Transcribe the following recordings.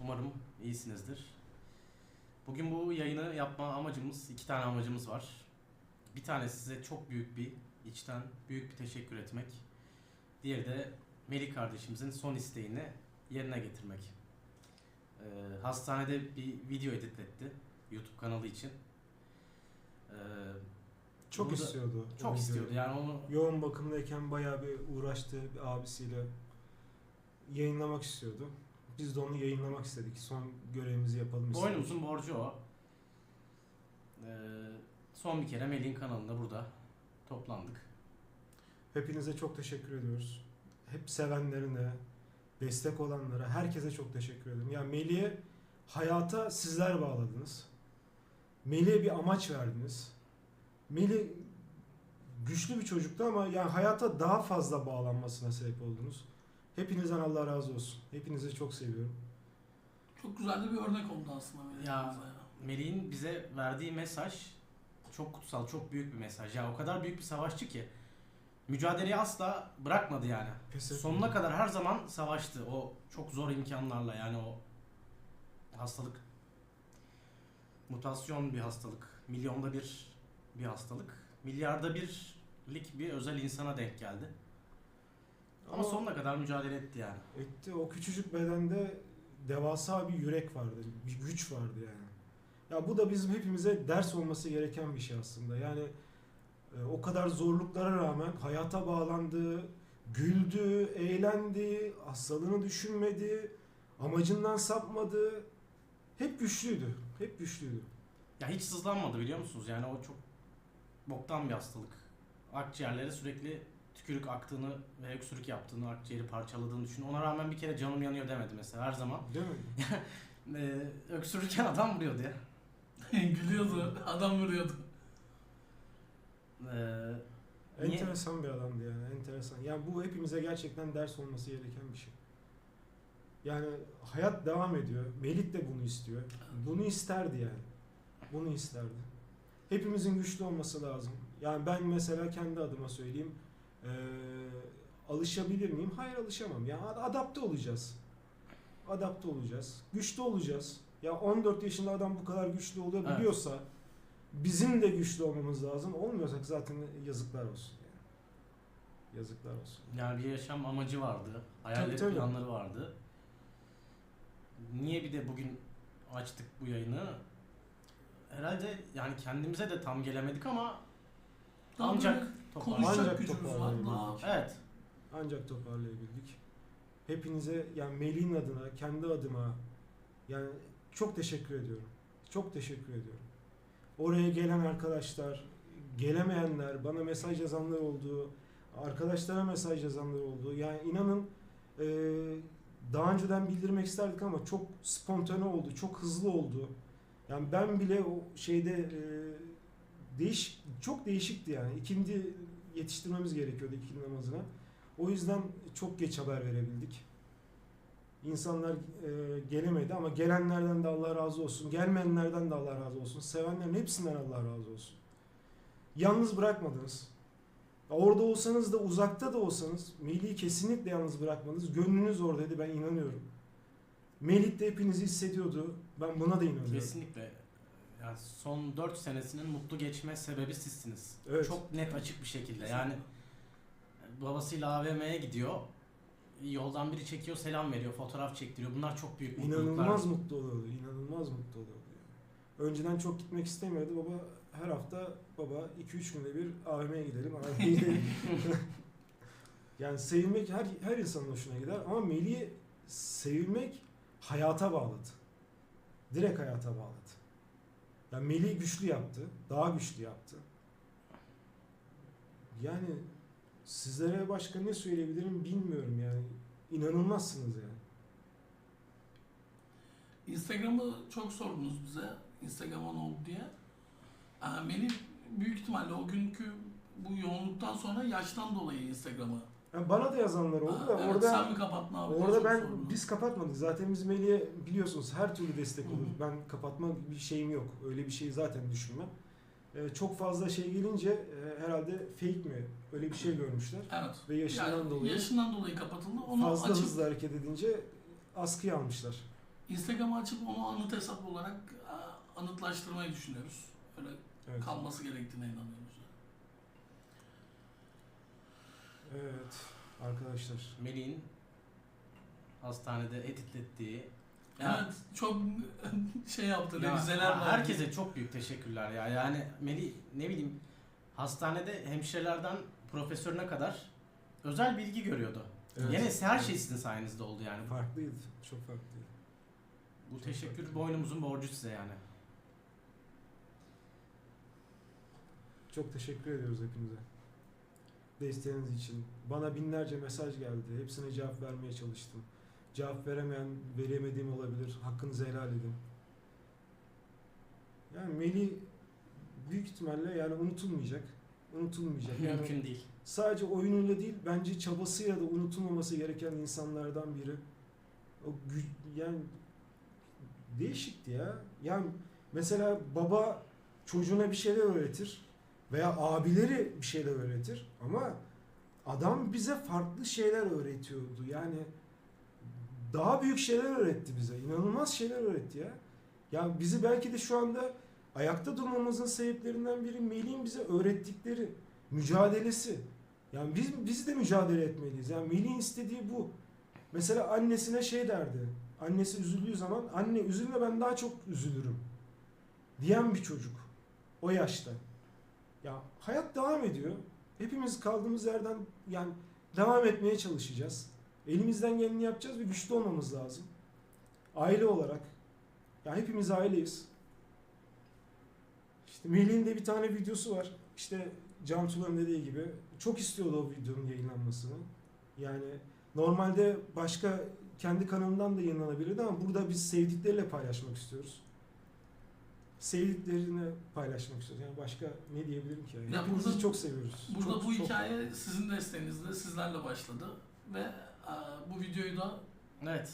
Umarım iyisinizdir. Bugün bu yayını yapma amacımız, iki tane amacımız var. Bir tanesi size çok büyük bir, içten büyük bir teşekkür etmek. Diğeri de Melih kardeşimizin son isteğini yerine getirmek. Ee, hastanede bir video editletti YouTube kanalı için. Ee, Çok istiyordu. Çok istiyordu yani onu Yoğun bakımdayken bayağı bir uğraştı bir abisiyle. Yayınlamak istiyordu. Biz de onu yayınlamak istedik. Son görevimizi yapalım istedik. Boynumuzun borcu o. Ee, son bir kere Melih'in kanalında burada toplandık. Hepinize çok teşekkür ediyoruz. Hep sevenlerine, destek olanlara, herkese çok teşekkür ederim. Ya Melih'e hayata sizler bağladınız. Melih'e bir amaç verdiniz. Melih güçlü bir çocuktu ama yani hayata daha fazla bağlanmasına sebep oldunuz. Hepinizden Allah razı olsun. Hepinizi çok seviyorum. Çok güzel de bir örnek oldu aslında. Melih Ya. Hamza Melih'in bize verdiği mesaj çok kutsal, çok büyük bir mesaj. Ya o kadar büyük bir savaşçı ki mücadeleyi asla bırakmadı yani. Pes. Sonuna kadar her zaman savaştı. O çok zor imkanlarla yani o hastalık mutasyon bir hastalık. Milyonda bir bir hastalık. Milyarda birlik bir özel insana denk geldi. Ama sonuna kadar mücadele etti yani. etti. O küçücük bedende devasa bir yürek vardı. Bir güç vardı yani. Ya bu da bizim hepimize ders olması gereken bir şey aslında. Yani e, o kadar zorluklara rağmen hayata bağlandı, güldü, eğlendi, hastalığını düşünmedi, amacından sapmadı. Hep güçlüydü. Hep güçlüydü. Ya hiç sızlanmadı biliyor musunuz? Yani o çok boktan bir hastalık. Akciğerlere sürekli tükürük aktığını ve öksürük yaptığını, akciğeri parçaladığını düşün. Ona rağmen bir kere canım yanıyor demedi mesela her zaman. Değil mi? Ee, öksürürken adam vuruyordu ya. Gülüyordu, adam vuruyordu. Ee, Niye? Enteresan bir adamdı yani. Enteresan. Yani bu hepimize gerçekten ders olması gereken bir şey. Yani hayat devam ediyor. Melih de bunu istiyor. Bunu isterdi yani. Bunu isterdi. Hepimizin güçlü olması lazım. Yani ben mesela kendi adıma söyleyeyim. Ee, alışabilir miyim? Hayır alışamam. Ad- adapte olacağız. Adapte olacağız. Güçlü olacağız. Ya 14 yaşında adam bu kadar güçlü olabiliyorsa bizim de güçlü olmamız lazım. Olmuyorsak zaten yazıklar olsun yani. Yazıklar olsun. yani bir yaşam amacı vardı. Tabii. planları vardı. Niye bir de bugün açtık bu yayını? Herhalde yani kendimize de tam gelemedik ama ancak. Konuşacak Ancak gücümüz var. toparlayabildik. Daha Evet. Ancak toparlayabildik. Hepinize yani Melih'in adına, kendi adıma yani çok teşekkür ediyorum. Çok teşekkür ediyorum. Oraya gelen arkadaşlar, gelemeyenler, bana mesaj yazanlar oldu, arkadaşlara mesaj yazanlar oldu. Yani inanın eee, daha önceden bildirmek isterdik ama çok spontane oldu, çok hızlı oldu. Yani ben bile o şeyde eee değiş çok değişikti yani. İkindi yetiştirmemiz gerekiyordu ikindi namazına. O yüzden çok geç haber verebildik. İnsanlar e, gelemedi ama gelenlerden de Allah razı olsun. Gelmeyenlerden de Allah razı olsun. Sevenlerin hepsinden Allah razı olsun. Yalnız bırakmadınız. Orada olsanız da uzakta da olsanız Melih'i kesinlikle yalnız bırakmadınız. Gönlünüz oradaydı ben inanıyorum. Melih de hepinizi hissediyordu. Ben buna da inanıyorum. Kesinlikle. Yani son 4 senesinin mutlu geçme sebebi sizsiniz. Evet. Çok net açık bir şekilde. Yani babasıyla AVM'ye gidiyor. Yoldan biri çekiyor, selam veriyor, fotoğraf çektiriyor. Bunlar çok büyük mutluluklar. İnanılmaz mutlu oluyordu. İnanılmaz mutlu oluyordu. Önceden çok gitmek istemiyordu. Baba her hafta baba 2-3 günde bir AVM'ye gidelim. AVM'ye gidelim. yani sevilmek her her insanın hoşuna gider ama Melih'i sevilmek hayata bağladı. Direkt hayata bağladı. Yani Melih'i güçlü yaptı. Daha güçlü yaptı. Yani sizlere başka ne söyleyebilirim bilmiyorum yani. İnanılmazsınız yani. Instagram'ı çok sordunuz bize. Instagram'a ne oldu diye. Ee, Melih büyük ihtimalle o günkü bu yoğunluktan sonra yaştan dolayı Instagram'ı. Yani bana da yazanlar oldu da evet, orada sen mi kapattın abi? orada ben sordunuz. biz kapatmadık. Zaten biz Melih'e biliyorsunuz her türlü destek olur. Ben kapatma bir şeyim yok. Öyle bir şey zaten düşünmem. Ee, çok fazla şey gelince e, herhalde fake mi? Öyle bir şey görmüşler. Evet. Ve yaşından Yani dolayı yaşından dolayı kapatıldı. Onu fazla açıp hızlı hareket edince askıya almışlar. Instagram'ı açıp onu anıt hesap olarak e, anıtlaştırmayı düşünüyoruz. Öyle Evet. kalması gerektiğine inanıyoruz. Evet arkadaşlar. Melih'in hastanede editlettiği Evet, çok şey yaptı, Ya, revizeler herkese çok büyük teşekkürler ya. Yani Melih ne bileyim hastanede hemşirelerden profesörüne kadar özel bilgi görüyordu. Evet. Yine her şey sizin sayenizde oldu yani. Farklıydı. Çok farklıydı. Bu teşekkür boynumuzun borcu size yani. Çok teşekkür ediyoruz hepinize. Desteğiniz için. Bana binlerce mesaj geldi. Hepsine cevap vermeye çalıştım. Cevap veremeyen, veremediğim olabilir. Hakkınızı helal edin. Yani Melih büyük ihtimalle yani unutulmayacak. Unutulmayacak. Yani Mümkün değil. sadece oyunuyla değil bence çabasıyla da unutulmaması gereken insanlardan biri. O gü- yani değişikti ya. Yani mesela baba çocuğuna bir şeyler öğretir veya abileri bir şeyler öğretir ama adam bize farklı şeyler öğretiyordu. Yani daha büyük şeyler öğretti bize. İnanılmaz şeyler öğretti ya. Ya bizi belki de şu anda ayakta durmamızın sebeplerinden biri Melih'in bize öğrettikleri mücadelesi. Yani biz biz de mücadele etmeliyiz. Yani Melih'in istediği bu. Mesela annesine şey derdi. Annesi üzüldüğü zaman anne üzülme ben daha çok üzülürüm. Diyen bir çocuk. O yaşta. Ya hayat devam ediyor. Hepimiz kaldığımız yerden yani devam etmeye çalışacağız. Elimizden geleni yapacağız ve güçlü olmamız lazım. Aile olarak. Ya hepimiz aileyiz. İşte Melih'in de bir tane videosu var. İşte Can Tulan'ın dediği gibi çok istiyordu o videonun yayınlanmasını. Yani normalde başka kendi kanalından da yayınlanabilirdi ama burada biz sevdikleriyle paylaşmak istiyoruz. Sevdiklerini paylaşmak istiyoruz. Yani başka ne diyebilirim ki? Yani Ya Hepimizi burada- çok seviyoruz. Burada Çok- bu çok- hikaye sizin desteğinizle, sizlerle başladı ve e, bu videoyu da Evet.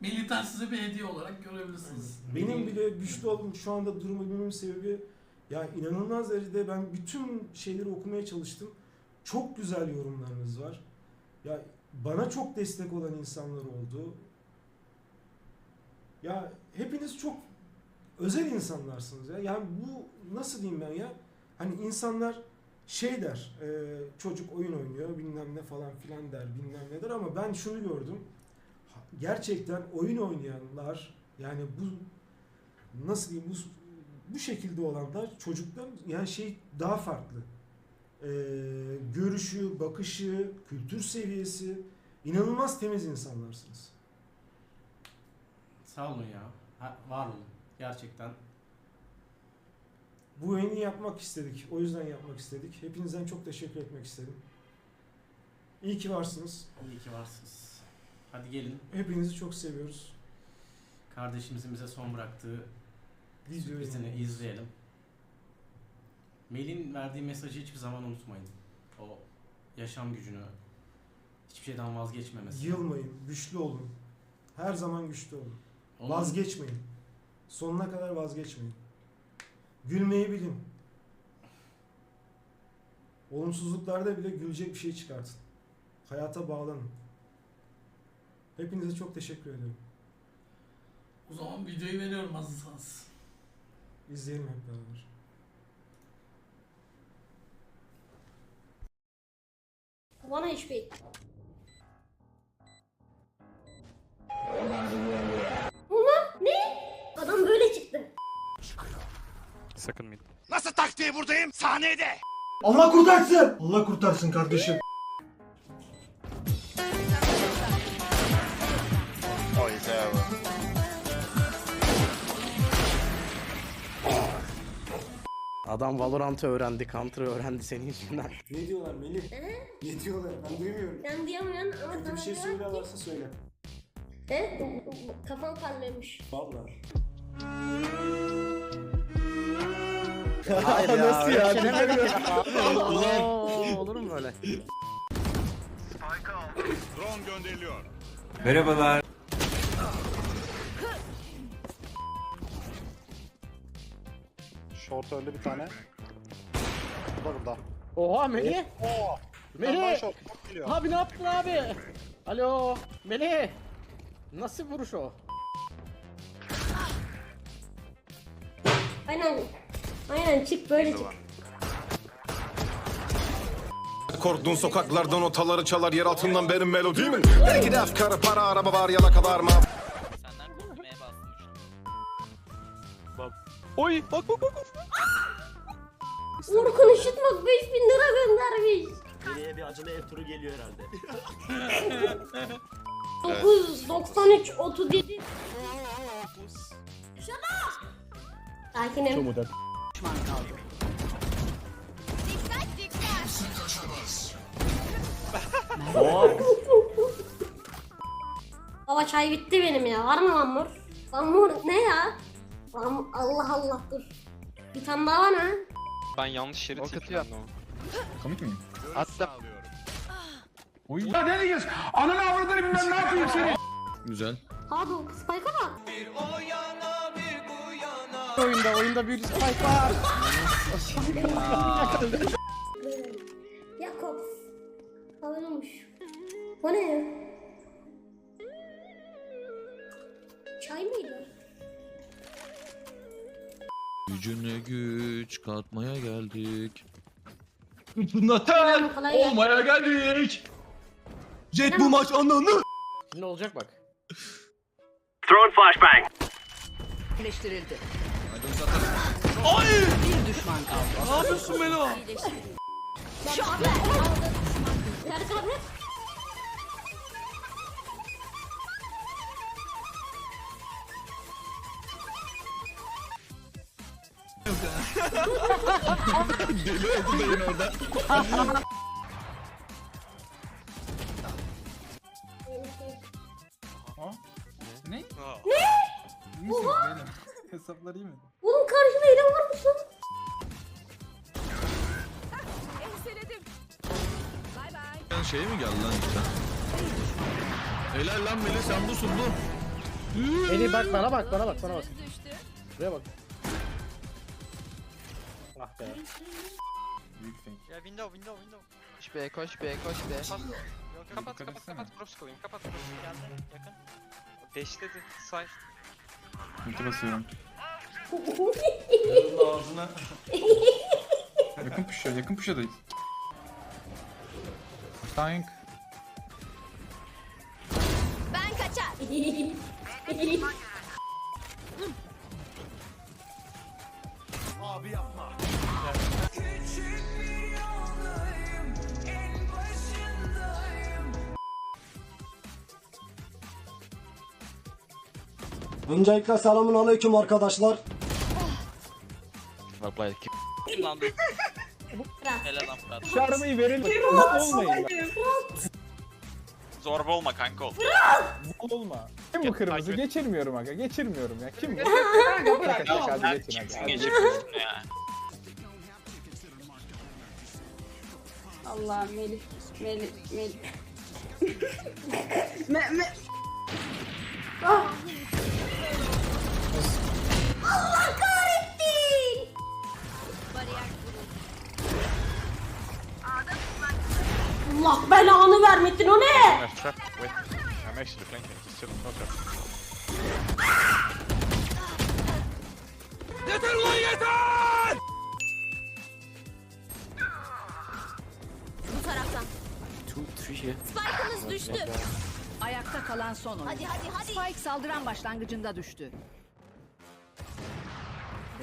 Melih'ten size bir hediye olarak görebilirsiniz. Benim Melih'in- bile güçlü olduğum şu anda durumu sebebi ya inanılmaz derecede ben bütün şeyleri okumaya çalıştım. Çok güzel yorumlarınız var. Ya bana çok destek olan insanlar oldu. Ya hepiniz çok özel insanlarsınız ya. Yani bu nasıl diyeyim ben ya? Hani insanlar şey der, e, çocuk oyun oynuyor bilmem ne falan filan der bilmem ne der ama ben şunu gördüm. Gerçekten oyun oynayanlar yani bu nasıl diyeyim bu bu şekilde olanlar çocuklar yani şey daha farklı. Ee, görüşü, bakışı, kültür seviyesi inanılmaz temiz insanlarsınız. Sağ olun ya. Ha, var olun. Gerçekten. Bu yayını yapmak istedik. O yüzden yapmak istedik. Hepinizden çok teşekkür etmek istedim. İyi ki varsınız. İyi ki varsınız. Hadi gelin. Hepinizi çok seviyoruz. Kardeşimizin bize son bıraktığı sürprizini izleyelim. Melih'in verdiği mesajı hiçbir zaman unutmayın. O yaşam gücünü, hiçbir şeyden vazgeçmemesi. Yılmayın, güçlü olun. Her zaman güçlü olun. Onun- Vazgeçmeyin. Sonuna kadar vazgeçmeyin. Gülmeyi bilin. Olumsuzluklarda bile gülecek bir şey çıkartın. Hayata bağlanın. Hepinize çok teşekkür ediyorum. O zaman videoyu veriyorum hazırsanız. İzleyelim hep beraber. One HP. Sakın mid. Nasıl taktiği buradayım? Sahnede. Allah kurtarsın. Allah kurtarsın kardeşim. Oy bravo. Adam Valorant'ı öğrendi, Counter'ı öğrendi senin yüzünden. Ne diyorlar Melih? Ne diyorlar? Ben duymuyorum. Sen diyemiyorsun ama Kötü sana bir şey ki- söylüyorlarsa söyle. Evet, kafam parlıyormuş. Vallahi. Hayır ya. Nasıl ya? şey ya. Allah, olur mu böyle? Drone gönderiliyor. Short öldü bir tane. Bu da burada. Oha Melih! Oo. Melih! Abi ne yaptın abi? Alo Melih! Nasıl vuruş o? Aynen. Aynen çık böyle çık. Korktuğun sokaklardan otaları çalar yer altından benim melodimin Belki de efkarı para araba var yalakalar mı Senden korkmaya bastım Oy bak bak bak. Orkun Işıtmak 5000 lira göndermiş. Geriye bir acılı ev turu geliyor herhalde. 993 37. Şuna. Sakinim. Baba çay bitti benim ya. Var mı lamur? Lamur ne ya? Lam Allah Allah dur. Bir tane daha var ha. Ben yanlış yere tıkladım. Komik miyim? Attım. Oy. Ya ne diyorsun? Ananı avradını bilmem ne yapayım seni. Güzel Hadi o spike'a bak. Oyunda oyunda bir spike var. Jakobs. Havluymuş. O ne ya? Çay mıydı? Gücüne güç katmaya geldik Selam, kolay gelsin. Olmaya geldik. Jet bu maç ananı. Şimdi olacak bak. Birleştirildi. Ay! Bir düşman kaldı. Ne yapıyorsun Melo? Yarık abi. Ne? Ne? İyi misin benim? Hesaplar iyi mi? Oğlum karşıda elim varmış lan. Şey mi geldi lan işte Helal lan Melih sen busun bu Eli bak bana bak bana bak bana bak. Buraya bak. Ah be. Büyük fake. Ya window window window. Koş be koş be koş be. Kapat kapat kapat kapat props kapat props geldi yakın. Deşledi say. Ulti basıyorum. Ağzına. Yakın puşuyor yakın puşuyor Tank. Ben kaçar. Öncelikle selamun aleyküm arkadaşlar. Kim lan bu? Helal lan Fırat. Şu arabayı verelim. olmayın. Zorba olma kanka ol. Olma. Kim bu kırmızı? Geçirmiyorum aga. Geçirmiyorum ya. Kim bu? Şaka şaka hadi geçin hadi. Kim hadi. geçirmiyorsun ya? Allah Melih. Melih. Melih. me, me. Allah kahretsin. Allah belanı vermesin o ne? I'm actually flanking. Just chill. No trap. Bu taraftan. Spike'ımız düştü. Ayakta kalan son oyun. Hadi hadi hadi. Spike saldıran başlangıcında düştü.